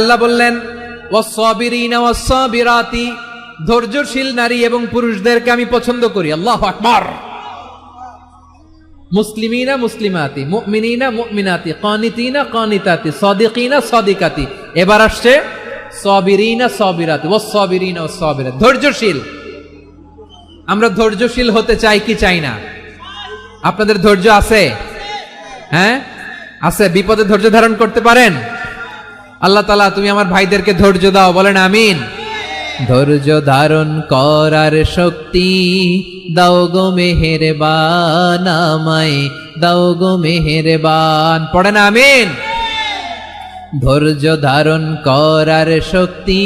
আল্লাহ বললেন ধৈর্যশীল নারী এবং পুরুষদেরকে আমি পছন্দ করি। আল্লাহু আকবার। মুসলিমিনা মুসলিমাতি মুমিনাতি এবার আসছে ধৈর্যশীল। আমরা ধৈর্যশীল হতে চাই কি চাই না? আপনাদের ধৈর্য আছে? হ্যাঁ? আছে। বিপদে ধৈর্য ধারণ করতে পারেন? আল্লাহ তালা তুমি আমার ভাইদেরকে ধৈর্য দাও বলেন আমিন। ধৈর্য ধারণ করার শক্তি দাও গো মেহেরবান আমায় দাও গো মেহেরবান। পড়েন আমিন। ধৈর্য ধারণ করার শক্তি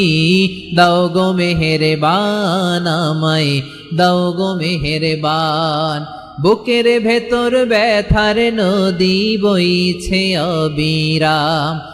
দাও গো মেহেরবান আমায় দাও গো মেহেরবান। বুকের ভেতর ব্যথার নদী বইছে অবিরাম।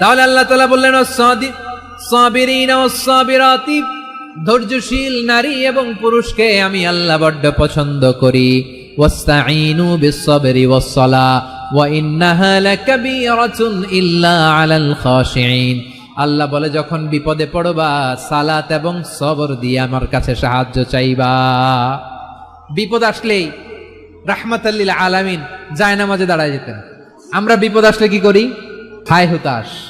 তাহলে আল্লাহ তালা বললেন ধৈর্যশীল নারী এবং পুরুষকে আমি আল্লাহ বড্ড পছন্দ করি। আল্লাহ বলে, যখন বিপদে পড়বা, সালাত এবং সবর দিয়ে আমার কাছে সাহায্য চাইবা। বিপদ আসলেই রাহমাতাল্লিল আলামিন যায় নামাজে দাঁড়ায় যেতেন। আমরা বিপদ আসলে কি করি? হাই হুতাশ।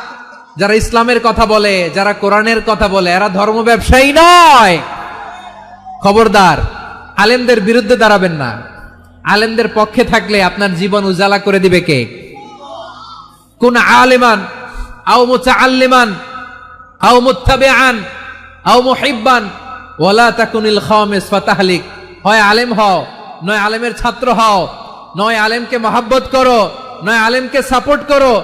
যারা ইসলামের কথা বলে, যারা কোরআনের কথা বলে, এরা ধর্ম ব্যবসায়ী নয়। খবরদার, আলেমদের বিরুদ্ধে দাঁড়াবেন না। আলেমদের পক্ষে থাকলে আপনার জীবন উজালা করে দিবে কে? কোন আলেমান হয় আলেম হও, নয় আলেমের ছাত্র হও, নয় আলেমকে মহাব্বত করো, নয় আলেমকে সাপোর্ট করো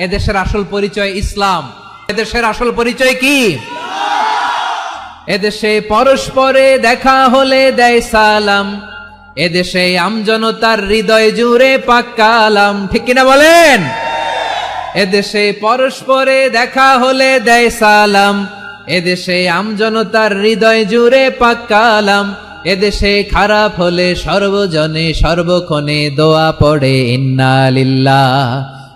এদেশের আসল পরিচয় ইসলাম। এদেশের আসল পরিচয় কি? এদেশে পরস্পরে দেখা হলে দেয় সালাম। এদেশে আমজনতার হৃদয় জুড়ে পাক্কালাম ঠিক কিনা বলেন? এদেশে পরস্পরে দেখা হলে দেয় সালাম। এদেশে আমজনতার হৃদয় জুড়ে পাক্কালাম এদেশে খারাপ হলে সর্বজনে সর্বক্ষণে দোয়া পড়ে, ইন্না লিল্লাহ।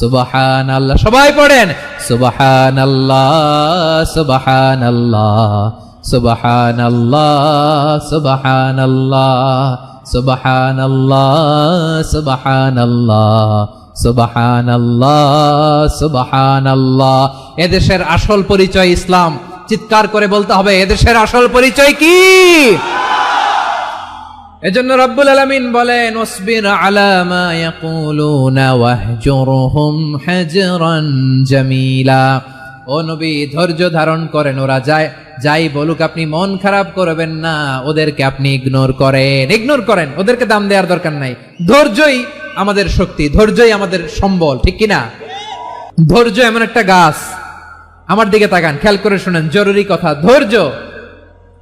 সুবহান আল্লাহ সবাই পড়েন। সুবহান আল্লাহ সুবহান আল্লাহ সুবহান আল্লাহ সুবহান আল্লাহ সুবহান আল্লাহ সুবহান আল্লাহ সুবহান আল্লাহ সুবহান আল্লাহ এদেশের আসল পরিচয় ইসলাম। চিৎকার করে বলতে হবে, এদেশের আসল পরিচয় কি? এজন্য রব্বুল আলামিন বলেন ওসবির আলা মা ইয়াকুলুনা ওয়াহজুরহুম হাজরান জামিলা। ও নবী, ধৈর্য ধারণ করেন, ওরা যায়, যাই বলুক, আপনি মন খারাপ করবেন না, ওদেরকে আপনি ইগনোর করেন। ইগনোর করেন, ওদেরকে দাম দেওয়ার দরকার নাই। ধৈর্যই আমাদের শক্তি, ধৈর্যই আমাদের সম্বল, ঠিক কিনা? ধৈর্য এমন একটা গাছ, আমার দিকে তাকান, খেয়াল করে শুনেন, জরুরি কথা, ধৈর্য।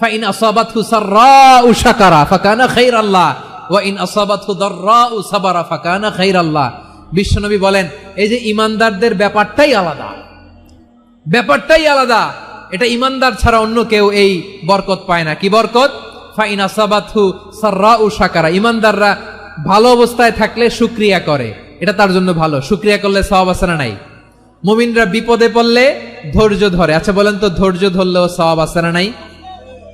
ফাইন আসাবাতহু সাররাউ শাকারা ফাকানা খাইরাল্লাহ, ওয়া ইন আসাবাতহু দাররাউ সাবারা ফাকানা খাইরাল্লাহ। বিশ্বনবী বলেন, এই যে ইমানদারদের ব্যাপারটাই আলাদা। ব্যাপারটাই আলাদা। এটা ইমানদার ছাড়া অন্য কেউ এই বরকত পায় না। কি বরকত? ফাইন আসাবাতহু সাররাউ শাকারা। ইমানদাররা ভালো অবস্থায় থাকলে শুকরিয়া করে। এটা তার জন্য ভালো। শুকরিয়া করলে সওয়াব আছে নাই? মুমিনরা বিপদে পড়লে ধৈর্য ধরে। আচ্ছা বলেন তো, ধৈর্য ধরলেও সওয়াব আছে নাই?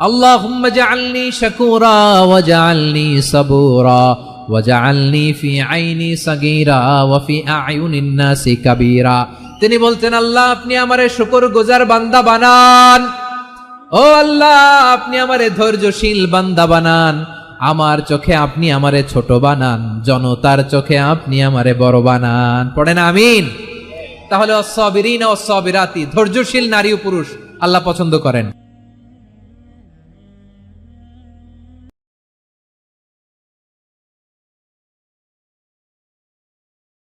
اللهم اجعلني شكورا واجعلني صبورا واجعلني في عيني صغيرا وفي اعين الناس كبيرا তিনি বলতেন আল্লাহ আপনি আমারে শুকর গুজার বান্দা বানান ও আল্লাহ আপনি আমারে ধৈর্যশীল বান্দা বানান আমার চোখে আপনি আমারে ছোট বানান জনতার চোখে আপনি আমারে বড় বানান পড়েন আমিন তাহলে অসবিরিন অসবিরাতি ধৈর্যশীল নারী ও পুরুষ আল্লাহ পছন্দ করেন